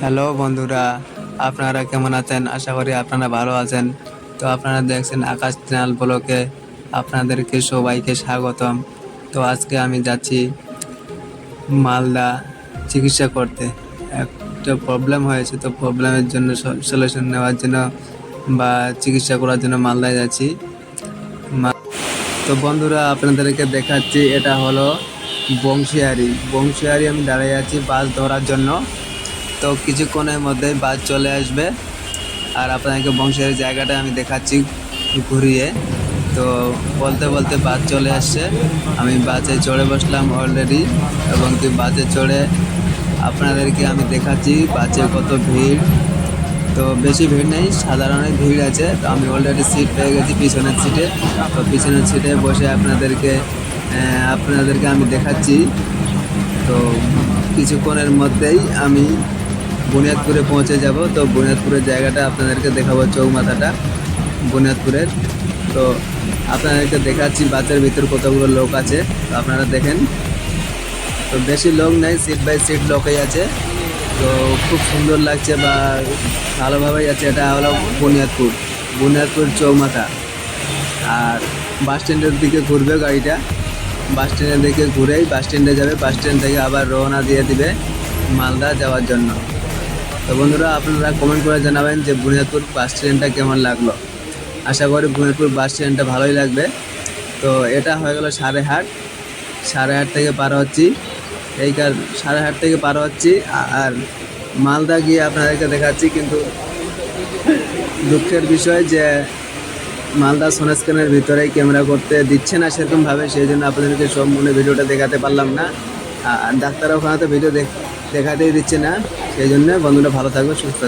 Hello বন্ধুরা, আপনারা কেমন আছেন? আশা করি আপনারা ভালো আছেন। তো আপনারা দেখছেন আকাশ চ্যানেল ব্লকে আপনাদেরকে সবাইকে স্বাগতম। তো আজকে আমি যাচ্ছি মালদা চিকিৎসা করতে। একটা প্রবলেম হয়েছে, তো প্রবলেমের জন্য সলিউশন নেওয়ার জন্য বা চিকিৎসা করার জন্য মালদায় যাচ্ছি। তো বন্ধুরা, আপনাদেরকে দেখাচ্ছি, এটা হলো বংশিয়ারি। বংশিয়ারি আমি দাঁড়িয়ে আছি বাস ধরার জন্য। তো কিছুক্ষণের মধ্যেই বাস চলে আসবে। আর আপনাদেরকে বংশিয়ারি জায়গাটা আমি দেখাচ্ছি ঘুরিয়ে। তো বলতে বলতে বাস চলে আসছে। আমি বাসে চড়ে বসলাম অলরেডি এবং কি বাসে চড়ে আপনাদেরকে আমি দেখাচ্ছি বাসে কত ভিড়। তো বেশি ভিড় নেই, সাধারণের ভিড় আছে। তো আমি অলরেডি সিট পেয়ে গেছি পিছনের সিটে তো পিছনের সিটে বসে আপনাদেরকে আপনাদেরকে আমি দেখাচ্ছি। তো কিছুক্ষণের মধ্যেই আমি বুনিয়াদপুরে পৌঁছে যাব। তো বুনিয়াদপুরের জায়গাটা আপনাদেরকে দেখাবো চৌমাথাটা, বুনিয়াদপুরের। তো আপনাদেরকে দেখাচ্ছি বাসের ভিতর কতগুলো লোক আছে, তো আপনারা দেখেন। তো বেশি লোক নেই সিট বাই সিট লোকই আছে। তো খুব সুন্দর লাগছে বা ভালোভাবেই আছে, এটা হলো বুনিয়াদপুর। বুনিয়াদপুর চৌমাথা। আর বাস স্ট্যান্ডের দিকে ঘুরবে গাড়িটা। বাস স্ট্যান্ডের দিকে ঘুরেই বাস স্ট্যান্ডে যাবে, বাস স্ট্যান্ড থেকে আবার রওনা দিয়ে দিবে মালদা যাওয়ার জন্য। তো বন্ধুরা, আপনারা কমেন্ট করে জানাবেন যে বুনিয়াদপুর বাস স্ট্যান্ডটা কেমন লাগল। আশা করি বুনিয়াদপুর বাস স্ট্যান্ডটা ভালোই লাগবে। তো এটা হয়ে গেল সাড়ে হাট সাড়ে আট থেকে পার হচ্ছি। এই কার সাড়ে আট থেকে পার হচ্ছি। আর মালদা গিয়ে আপনাদেরকে দেখাচ্ছি কিন্তু দুঃখের বিষয় যে মালদা সোনাস্ক্যানের ভিতরে ক্যামেরা করতে দিচ্ছে না সেরকমভাবে, সেই জন্য আপনাদেরকে সব মনে ভিডিওটা দেখাতে পারলাম না। আর ডাক্তার ওখানে তো ভিডিও দেখ দেখাতেই দিচ্ছে না। সেই জন্য বন্ধুরা ভালো থাকবে সুস্থ